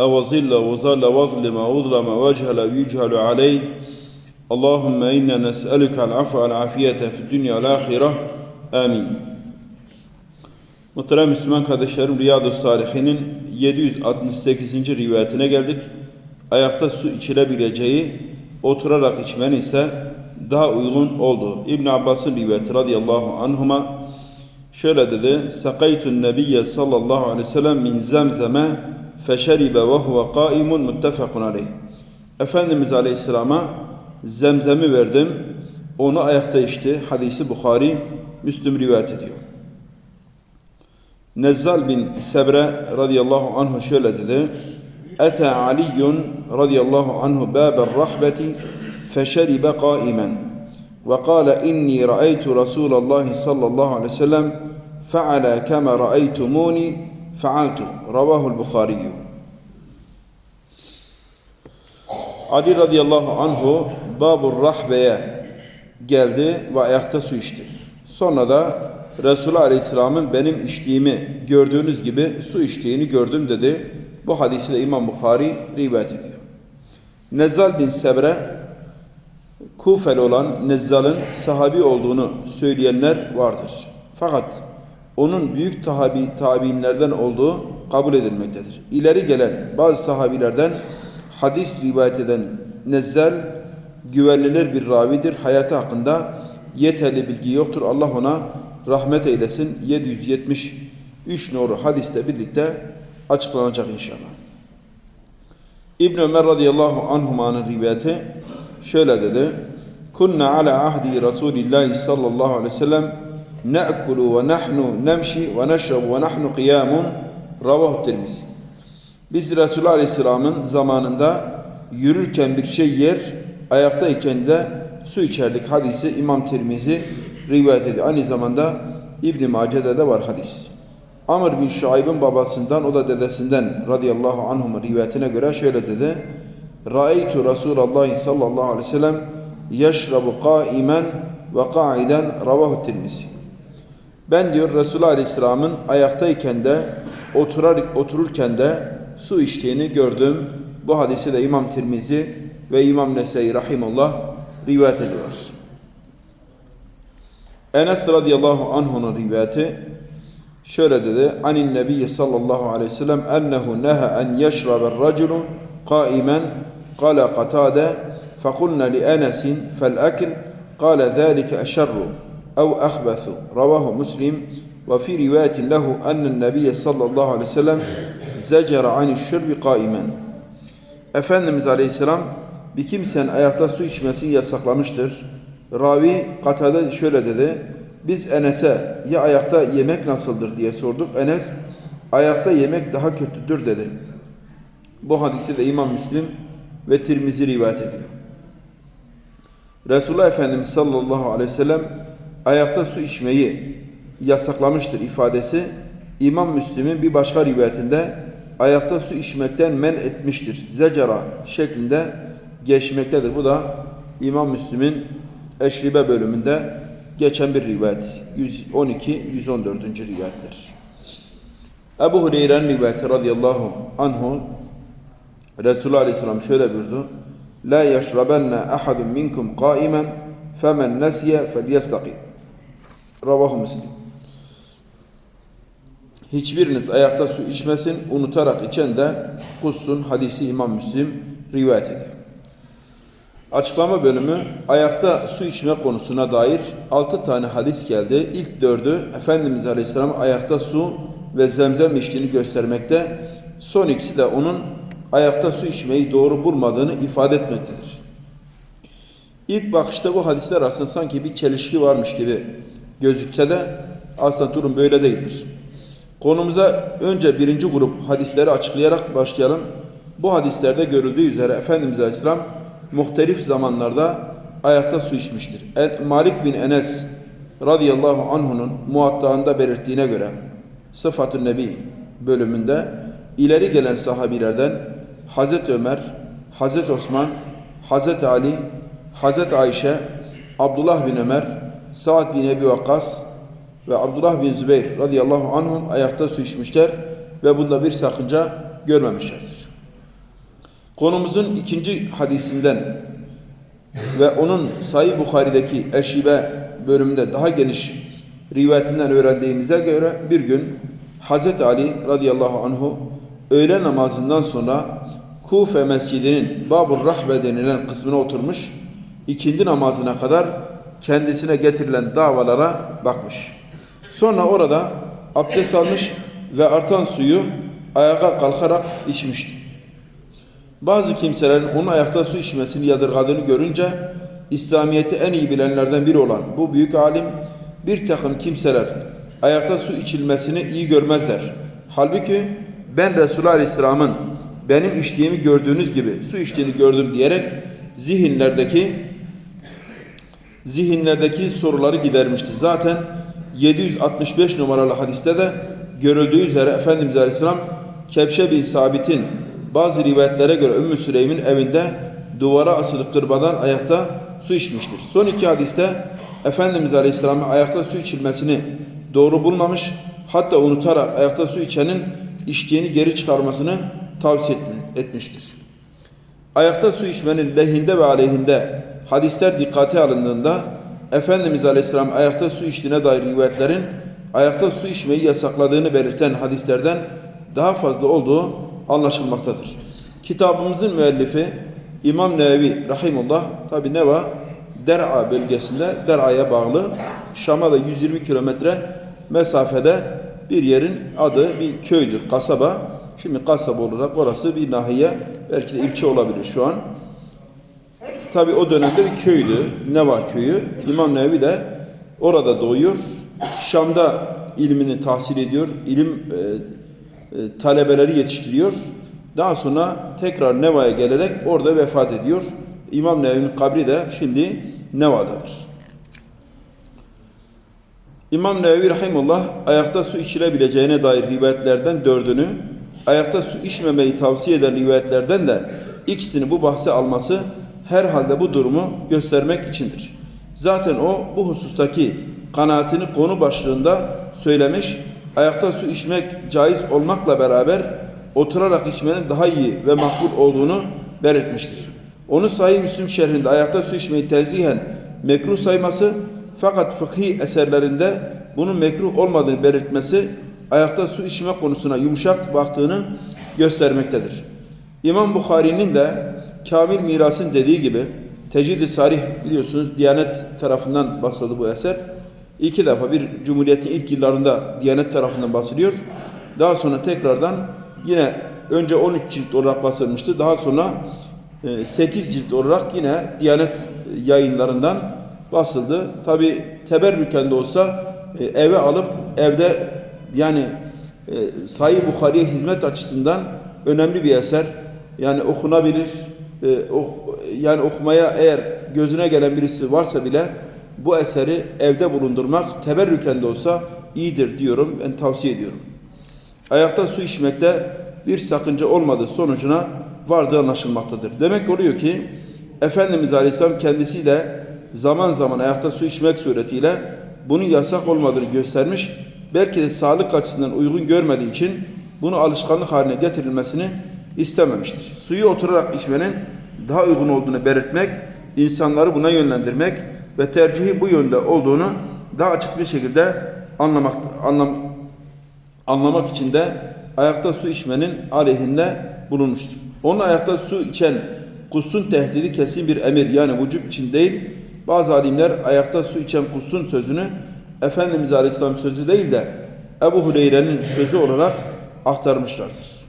أو ظل وظل واظلم وظلم واجهل ويجهل عليه اللهم إنا نسألك العفو والعافية في الدنيا والآخرة آمين Muhterem Müslüman kardeşlerim Riyadu Salihin'in 768. rivayetine geldik. Ayakta su içilebileceği, oturarak içmenin ise daha uygun olduğu. İbn Abbas'ın rivayeti radıyallahu anhuma şöyle dedi. Sakaytun nebiyye sallallahu aleyhi ve sellem min zemzeme feşeribe ve huve kaimun muttefakun aleyh. Efendimiz Aleyhisselam'a zemzemi verdim. Onu ayakta içti. Hadisi Bukhari, Müslüm rivayet ediyor. Nezzal bin Sebre radıyallahu anhu şöyle dedi. Ete Aliyyun radıyallahu anhu bâber rahbeti feşeribe kaimen ve kâle inni ra'aytu Resulallah sallallahu aleyhi ve sellem fe'ala kema ra'aytumuni fe'altu. Ravahul Bukhariyyum. Ali radıyallahu anhu Babur Rahbe'ye geldi ve ayakta su içti. Sonra da Resulullah Aleyhisselam'ın benim içtiğimi gördüğünüz gibi su içtiğini gördüm dedi. Bu hadisi de İmam Bukhari rivayet ediyor. Nezzal bin Sebre Kufeli olan Nezzal'ın sahabi olduğunu söyleyenler vardır. Fakat onun büyük tabi, tabiinlerden olduğu kabul edilmektedir. İleri gelen bazı sahabilerden hadis rivayet eden Nezzal güvenilir bir ravidir. Hayatı hakkında yeterli bilgi yoktur. Allah ona rahmet eylesin. 773 nolu hadiste birlikte açıklanacak inşallah. İbn Ömer radıyallahu anhumanın rivayeti şöyle dedi. Kunna ala ahdi Resulillahi sallallahu aleyhi ve sellem ne'kulu ve nahnu nemşi ve neşrabu ve nahnu qiyamun ravahu tirmizi. Biz Resulullah Aleyhisselam'ın zamanında yürürken bir şey yer, ayaktayken de su içerdik. Hadisi İmam Tirmizi rivayet ediyor. Aynı zamanda İbn Mace'de de var hadis. Amr bin Şuayb'ın babasından, o da dedesinden radıyallahu anhum rivayetine göre şöyle dedi. Ra'aytu Resulullah sallallahu aleyhi ve sellem yeşrabu kaimen ve kaiden ravahu Tirmizi. Ben diyor Resulullah Aleyhisselam'ın ayaktayken de oturar, otururken de su içtiğini gördüm. Bu hadisi de İmam Tirmizi ve İmam Nese'yi rahimullah rivayet ediyor. Enes radıyallahu anh'un rivayeti şöyle dedi. Anin Nebi sallallahu aleyhi ve sellem ennehu neha en yeşraber raculu qaimen qala qatade فقلنا لأنس فالأكل قال ذلك أشر أو أخبث رواه مسلم وفي رواية له أن النبي صلى الله عليه وسلم زجر عن الشرب قائما Efendimiz Aleyhisselam bir kimsenin ayakta su içmesini yasaklamıştır. Ravi Katade şöyle dedi. Biz Enes'e ya ayakta yemek nasıldır diye sorduk. Enes ayakta yemek daha kötüdür dedi. Bu hadisi de İmam Müslim ve Tirmizi rivayet ediyor. Resulullah Efendimiz sallallahu aleyhi ve sellem ayakta su içmeyi yasaklamıştır ifadesi İmam Müslim'in bir başka rivayetinde ayakta su içmekten men etmiştir. Zecara şeklinde geçmektedir. Bu da İmam Müslim'in Eşribe bölümünde geçen bir rivayet. 112-114. rivayettir. Ebu Hureyre'nin rivayeti radıyallahu anhu Resulullah Aleyhisselam şöyle buyurdu. La yeşrabenne ahadun minkum qaimen femen nesiye felyestaqim. Ravahu Müslim. Hiçbiriniz ayakta su içmesin, unutarak içen de kussun. Hadisi İmam Müslim rivayet ediyor. Açıklama bölümü ayakta su içme konusuna dair altı tane hadis geldi. İlk dördü Efendimiz Aleyhisselam ayakta su ve zemzem içtiğini göstermekte. Son ikisi de onun ayakta su içmeyi doğru bulmadığını ifade etmektedir. İlk bakışta bu hadisler arasında sanki bir çelişki varmış gibi gözükse de aslında durum böyle değildir. Konumuza önce birinci grup hadisleri açıklayarak başlayalım. Bu hadislerde görüldüğü üzere Efendimiz Aleyhisselam muhtelif zamanlarda ayakta su içmiştir. Malik bin Enes radıyallahu anh'unun muattağında belirttiğine göre Sıfat-ı Nebi bölümünde ileri gelen sahabilerden Hazreti Ömer, Hazreti Osman, Hazreti Ali, Hazreti Ayşe, Abdullah bin Ömer, Sa'd bin Ebi Vakkas ve Abdullah bin Zübeyir radıyallahu anhum ayakta su içmişler ve bunda bir sakınca görmemişlerdir. Konumuzun ikinci hadisinden ve onun Sahih Bukhari'deki Eşibe bölümünde daha geniş rivayetinden öğrendiğimize göre bir gün Hazreti Ali radıyallahu anhu öğle namazından sonra Kufe mescidinin Babur Rahbe denilen kısmına oturmuş ikindi namazına kadar kendisine getirilen davalara bakmış. Sonra orada abdest almış ve artan suyu ayağa kalkarak içmişti. Bazı kimselerin onun ayakta su içmesini yadırgadığını görünce İslamiyet'i en iyi bilenlerden biri olan bu büyük alim bir takım kimseler ayakta su içilmesini iyi görmezler. Halbuki ben Resulullah Aleyhisselam'ın benim içtiğimi gördüğünüz gibi su içtiğini gördüm diyerek zihinlerdeki zihinlerdeki soruları gidermişti. Zaten 765 numaralı hadiste de görüldüğü üzere Efendimiz Aleyhisselam Kebşe bin Sabit'in bazı rivayetlere göre Ümmü Süleym'in evinde duvara asılı kırbadan ayakta su içmiştir. Son iki hadiste Efendimiz Aleyhisselam'ın ayakta su içilmesini doğru bulmamış, hatta unutarak ayakta su içenin içtiğini geri çıkarmasını tavsiye etmiştir. Ayakta su içmenin lehinde ve aleyhinde hadisler dikkate alındığında Efendimiz Aleyhisselam ayakta su içtiğine dair rivayetlerin ayakta su içmeyi yasakladığını belirten hadislerden daha fazla olduğu anlaşılmaktadır. Kitabımızın müellifi İmam Nevevi Rahimullah tabi Neva Der'a bölgesinde Der'a'ya bağlı Şam'a da 120 kilometre mesafede bir yerin adı bir köydür, kasaba. Şimdi kasaba olarak orası bir nahiye, belki de ilçe olabilir şu an. Tabi o dönemde bir köydü, Neva köyü. İmam Nevi de orada doğuyor. Şam'da ilmini tahsil ediyor, ilim e, e, talebeleri yetiştiriyor. Daha sonra tekrar Neva'ya gelerek orada vefat ediyor. İmam Nevi'nin kabri de şimdi Neva'dadır. İmam Nevevi Rahimullah ayakta su içilebileceğine dair rivayetlerden dördünü, ayakta su içmemeyi tavsiye eden rivayetlerden de ikisini bu bahse alması herhalde bu durumu göstermek içindir. Zaten o bu husustaki kanaatini konu başlığında söylemiş, ayakta su içmek caiz olmakla beraber oturarak içmenin daha iyi ve makbul olduğunu belirtmiştir. Onu Sahih Müslim şerhinde ayakta su içmeyi tenzihen mekruh sayması fakat fıkhi eserlerinde bunun mekruh olmadığını belirtmesi ayakta su içme konusuna yumuşak baktığını göstermektedir. İmam Bukhari'nin de Kamil Miras'ın dediği gibi Tecid-i Sarih biliyorsunuz Diyanet tarafından basıldı bu eser. İki defa bir Cumhuriyet'in ilk yıllarında Diyanet tarafından basılıyor. Daha sonra tekrardan yine önce 13 cilt olarak basılmıştı. Daha sonra 8 cilt olarak yine Diyanet yayınlarından basıldı. Tabi teberrüken de olsa e, eve alıp evde yani e, Sahih Bukhari'ye hizmet açısından önemli bir eser. Yani okunabilir. E, ok, yani okumaya eğer gözüne gelen birisi varsa bile bu eseri evde bulundurmak teberrüken de olsa iyidir diyorum. Ben tavsiye ediyorum. Ayakta su içmekte bir sakınca olmadığı sonucuna vardığı anlaşılmaktadır. Demek oluyor ki Efendimiz Aleyhisselam kendisiyle zaman zaman ayakta su içmek suretiyle bunun yasak olmadığını göstermiş. Belki de sağlık açısından uygun görmediği için bunu alışkanlık haline getirilmesini istememiştir. Suyu oturarak içmenin daha uygun olduğunu belirtmek, insanları buna yönlendirmek ve tercihi bu yönde olduğunu daha açık bir şekilde anlamak, anlam, anlamak için de ayakta su içmenin aleyhinde bulunmuştur. Onun ayakta su içen kussun tehdidi kesin bir emir yani vücub için değil, bazı alimler ayakta su içen kussun sözünü Efendimiz Aleyhisselam sözü değil de Ebu Hureyre'nin sözü olarak aktarmışlardır.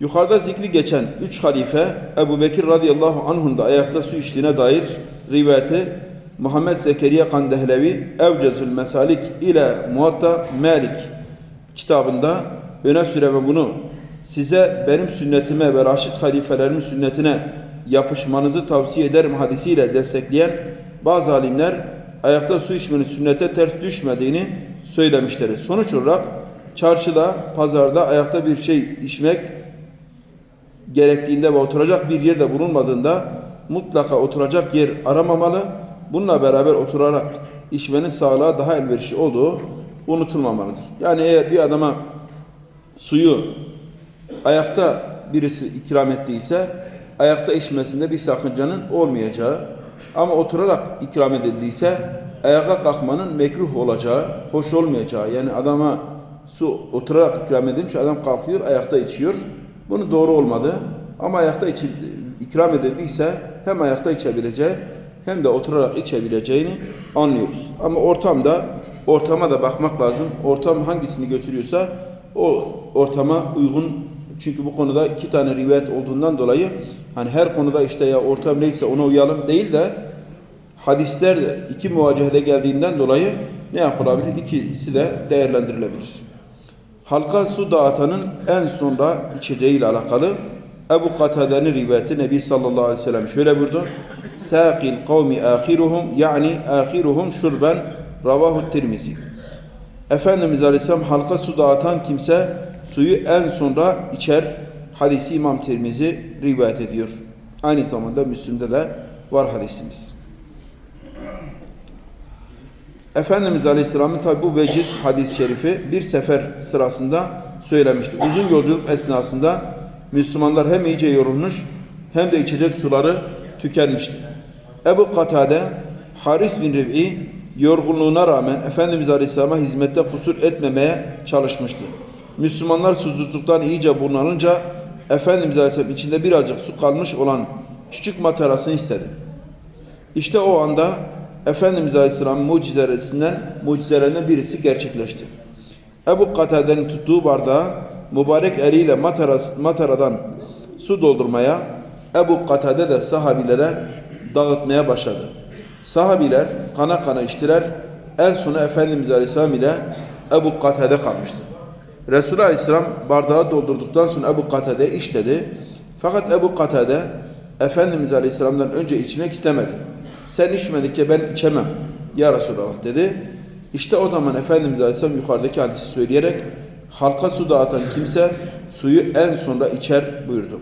Yukarıda zikri geçen üç halife Ebu Bekir radıyallahu anh'un da ayakta su içtiğine dair rivayeti Muhammed Zekeriya Kandehlevi Evcezül Mesalik ile Muatta Malik kitabında öne süre ve bunu size benim sünnetime ve Raşid halifelerimin sünnetine yapışmanızı tavsiye ederim hadisiyle destekleyen bazı alimler ayakta su içmenin sünnete ters düşmediğini söylemişler. Sonuç olarak çarşıda, pazarda ayakta bir şey içmek gerektiğinde ve oturacak bir yerde bulunmadığında mutlaka oturacak yer aramamalı. Bununla beraber oturarak içmenin sağlığa daha elverişli olduğu unutulmamalıdır. Yani eğer bir adama suyu ayakta birisi ikram ettiyse ayakta içmesinde bir sakıncanın olmayacağı ama oturarak ikram edildiyse ayağa kalkmanın mekruh olacağı, hoş olmayacağı yani adama su oturarak ikram edilmiş adam kalkıyor ayakta içiyor. Bunu doğru olmadı ama ayakta içil, ikram edildiyse hem ayakta içebileceği hem de oturarak içebileceğini anlıyoruz. Ama ortamda ortama da bakmak lazım. Ortam hangisini götürüyorsa o ortama uygun çünkü bu konuda iki tane rivayet olduğundan dolayı hani her konuda işte ya ortam neyse ona uyalım değil de hadisler de iki muvacehede geldiğinden dolayı ne yapılabilir? İkisi de değerlendirilebilir. Halka su dağıtanın en sonra içeceğiyle alakalı Ebu Katade'nin rivayeti Nebi sallallahu aleyhi ve sellem şöyle buyurdu. Sâkil kavmi âhiruhum yani âhiruhum şurben ravahu tirmizi. Efendimiz Aleyhisselam halka su dağıtan kimse suyu en sonra içer. Hadisi İmam Tirmizi rivayet ediyor. Aynı zamanda Müslim'de de var hadisimiz. Efendimiz Aleyhisselam'ın tabi bu veciz hadis-i şerifi bir sefer sırasında söylemişti. Uzun yolculuk esnasında Müslümanlar hem iyice yorulmuş hem de içecek suları tükenmişti. Ebu Katade Haris bin Riv'i yorgunluğuna rağmen Efendimiz Aleyhisselam'a hizmette kusur etmemeye çalışmıştı. Müslümanlar susuzluktan iyice bunalınca Efendimiz Aleyhisselam içinde birazcık su kalmış olan küçük matarasını istedi. İşte o anda Efendimiz Aleyhisselam'ın mucizelerinden, mucizelerinden birisi gerçekleşti. Ebu Katade'nin tuttuğu bardağı mübarek eliyle mataras, mataradan su doldurmaya, Ebu Katade de sahabilere dağıtmaya başladı. Sahabiler kana kana içtiler. En sona Efendimiz Aleyhisselam ile Ebu Katade kalmıştı. Resulullah Aleyhisselam bardağı doldurduktan sonra Ebu Katade iç dedi. Fakat Ebu Katade Efendimiz Aleyhisselam'dan önce içmek istemedi. Sen içmedikçe ben içemem ya Resulallah dedi. İşte o zaman Efendimiz Aleyhisselam yukarıdaki hadisi söyleyerek halka su dağıtan kimse suyu en sonra içer buyurdu.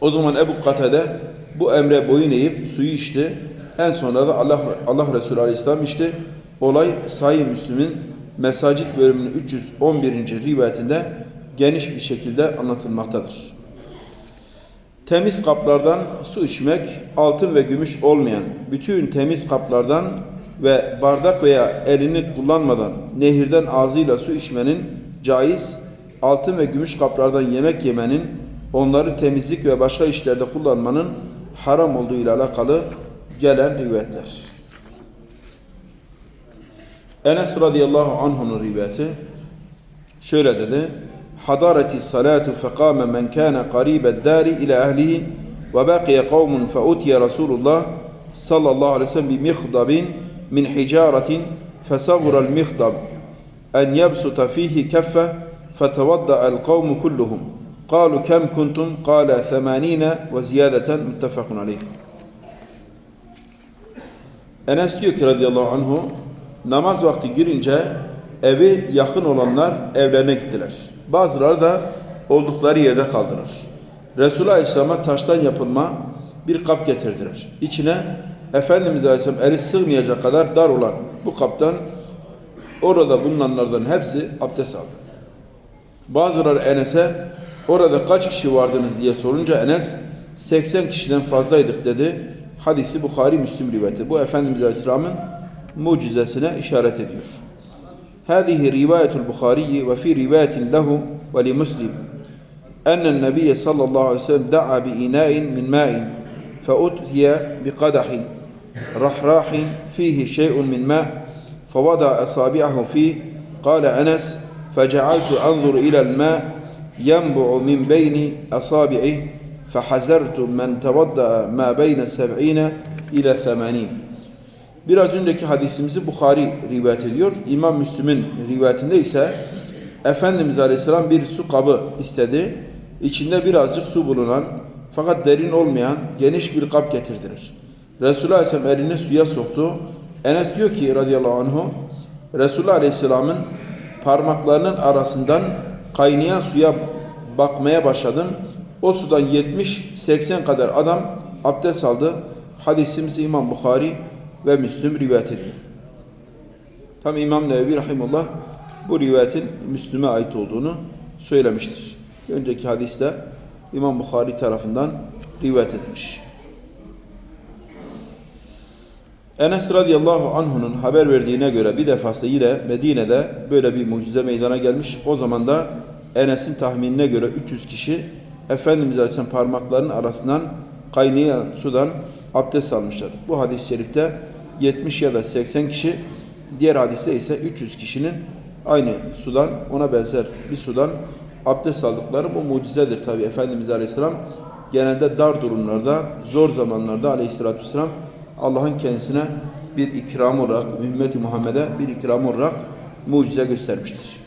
O zaman Ebu Katade bu emre boyun eğip suyu içti. En sonra da Allah, Allah Resulü Aleyhisselam içti. Olay Sahih Müslim'in Mesacit bölümünün 311. rivayetinde geniş bir şekilde anlatılmaktadır. Temiz kaplardan su içmek, altın ve gümüş olmayan bütün temiz kaplardan ve bardak veya elini kullanmadan nehirden ağzıyla su içmenin caiz, altın ve gümüş kaplardan yemek yemenin, onları temizlik ve başka işlerde kullanmanın haram olduğu ile alakalı gelen rivayetler. Enes radıyallahu anh'un rivayeti şöyle dedi. Hadareti salatu fekame men kana qaribed dari ila ahlihi ve baqiya kavmun fe utiye Resulullah sallallahu aleyhi ve sellem bi mihdabin min hicaratin fesagura el mihdab en yebsuta fihi keffe فتوضأ القوم كلهم قالوا كم كنتم قال ثمانين وزيادة متفق عليه Enes diyor ki radıyallahu anhu namaz vakti girince evi yakın olanlar evlerine gittiler. Bazıları da oldukları yerde kaldılar. Resulullah Aleyhisselam'a taştan yapılma bir kap getirdiler. İçine Efendimiz Aleyhisselam eli sığmayacak kadar dar olan bu kaptan orada bulunanlardan hepsi abdest aldı. Bazıları Enes'e orada kaç kişi vardınız diye sorunca Enes 80 kişiden fazlaydık dedi. Hadisi Bukhari Müslim rivayeti. Bu Efendimiz Aleyhisselam'ın mucizesine işaret ediyor. Hâzihi rivayetul Bukhari ve fi rivayetin lehu ve li Müslim. Ennen Nebiye sallallahu aleyhi ve sellem da'a bi ina'in min ma'in fe'utiye bi kadahin rahrahin fihi şey'un min ma' فوضع أصابعه فيه قال أنس فجعلت أنظر إلى الماء ينبع من بين أصابعه فحزرت من توضأ ما بين السبعين إلى الثمانين Biraz önceki hadisimizi Bukhari rivayet ediyor. İmam Müslim'in rivayetinde ise Efendimiz Aleyhisselam bir su kabı istedi. İçinde birazcık su bulunan Fakat derin olmayan geniş bir kap getirdiler. Resulullah Aleyhisselam elini suya soktu. Enes diyor ki radıyallahu anhu Resulullah Aleyhisselam'ın parmaklarının arasından kaynayan suya bakmaya başladım. O sudan 70-80 kadar adam abdest aldı. Hadisimizi İmam Bukhari ve Müslüm rivayet ediyor. Tam İmam Nevevi Rahimullah bu rivayetin Müslüme ait olduğunu söylemiştir. Önceki hadiste İmam Bukhari tarafından rivayet edilmiş. Enes radıyallahu anhu'nun haber verdiğine göre bir defasında yine Medine'de böyle bir mucize meydana gelmiş. O zaman da Enes'in tahminine göre 300 kişi Efendimiz Aleyhisselam parmaklarının arasından kaynayan sudan abdest almışlar. Bu hadis-i şerifte 70 ya da 80 kişi, diğer hadiste ise 300 kişinin aynı sudan, ona benzer bir sudan abdest aldıkları bu mucizedir tabi. Efendimiz Aleyhisselam genelde dar durumlarda, zor zamanlarda Aleyhisselatü Vesselam Allah'ın kendisine bir ikram olarak, ümmeti Muhammed'e bir ikram olarak mucize göstermiştir.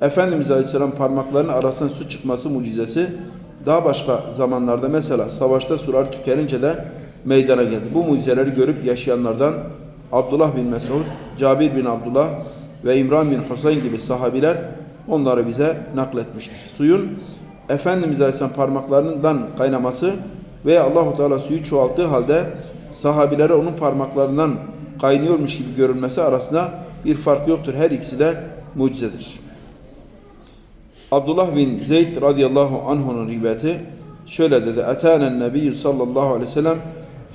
Efendimiz Aleyhisselam parmaklarının arasından su çıkması mucizesi daha başka zamanlarda mesela savaşta sular tükenince de meydana geldi. Bu mucizeleri görüp yaşayanlardan Abdullah bin Mesud, Cabir bin Abdullah ve İmran bin Husayn gibi sahabiler onları bize nakletmiştir. Suyun Efendimiz Aleyhisselam parmaklarından kaynaması veya Allahu Teala suyu çoğalttığı halde sahabilere onun parmaklarından kaynıyormuş gibi görünmesi arasında bir fark yoktur. Her ikisi de mucizedir. Abdullah bin Zeyd radıyallahu anh'un rivayeti şöyle dedi. Etânen nebiyyü sallallahu aleyhi ve sellem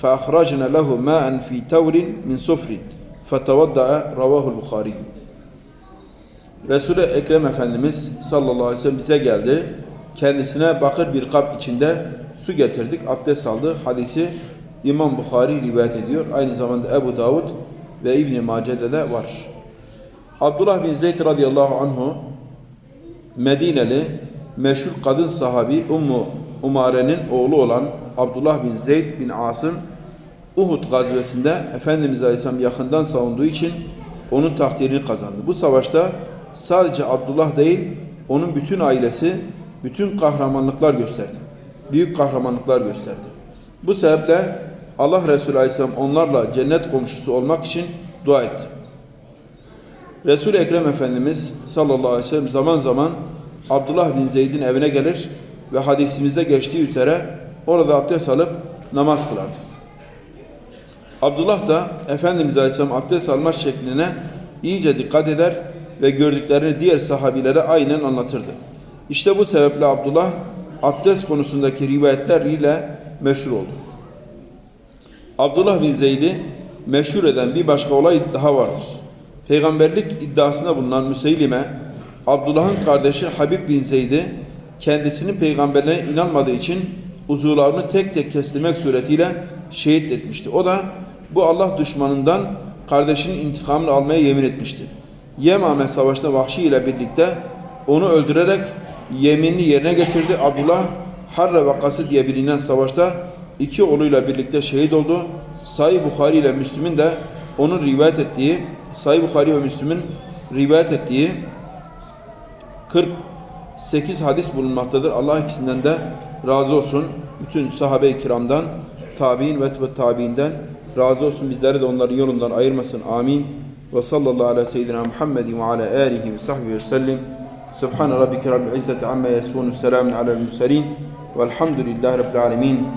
ahracna lehu ma'en fi tavrin min sufrin fetevadda'a ravahul Bukhari. Resul-i Ekrem Efendimiz sallallahu aleyhi ve sellem bize geldi. Kendisine bakır bir kap içinde su getirdik, abdest aldı. Hadisi İmam Bukhari rivayet ediyor. Aynı zamanda Ebu Davud ve İbn Mace'de de var. Abdullah bin Zeyd radıyallahu anhu Medineli meşhur kadın sahabi Ummu Umare'nin oğlu olan Abdullah bin Zeyd bin Asım Uhud gazvesinde Efendimiz Aleyhisselam yakından savunduğu için onun takdirini kazandı. Bu savaşta sadece Abdullah değil, onun bütün ailesi bütün kahramanlıklar gösterdi. Büyük kahramanlıklar gösterdi. Bu sebeple Allah Resulü Aleyhisselam onlarla cennet komşusu olmak için dua etti. Resul-i Ekrem Efendimiz sallallahu aleyhi ve sellem zaman zaman Abdullah bin Zeyd'in evine gelir ve hadisimizde geçtiği üzere orada abdest alıp namaz kılardı. Abdullah da Efendimiz Aleyhisselam abdest alma şekline iyice dikkat eder ve gördüklerini diğer sahabilere aynen anlatırdı. İşte bu sebeple Abdullah abdest konusundaki rivayetler ile meşhur oldu. Abdullah bin Zeyd'i meşhur eden bir başka olay daha vardır. Peygamberlik iddiasında bulunan Müseylime, Abdullah'ın kardeşi Habib bin Zeyd'i kendisinin peygamberlerine inanmadığı için uzuvlarını tek tek kestirmek suretiyle şehit etmişti. O da bu Allah düşmanından kardeşinin intikamını almaya yemin etmişti. Yemame savaşta Vahşi ile birlikte onu öldürerek yeminini yerine getirdi. Abdullah Harre vakası diye bilinen savaşta iki oğluyla birlikte şehit oldu. Sahih Bukhari ile Müslüm'ün de onun rivayet ettiği, Sahih Bukhari ve Müslüm'ün rivayet ettiği 48 hadis bulunmaktadır. Allah ikisinden de razı olsun. Bütün sahabe-i kiramdan, tabi'in ve tabi'inden razı olsun. Bizleri de onların yolundan ayırmasın. Amin. Ve sallallahu ala seyyidina Muhammedin ve ala alihi ve sahbihi ve sellim. Subhane rabbike rabbil izzeti amma yasifun. Selamun alel murselin. Velhamdülillahi rabbil alemin.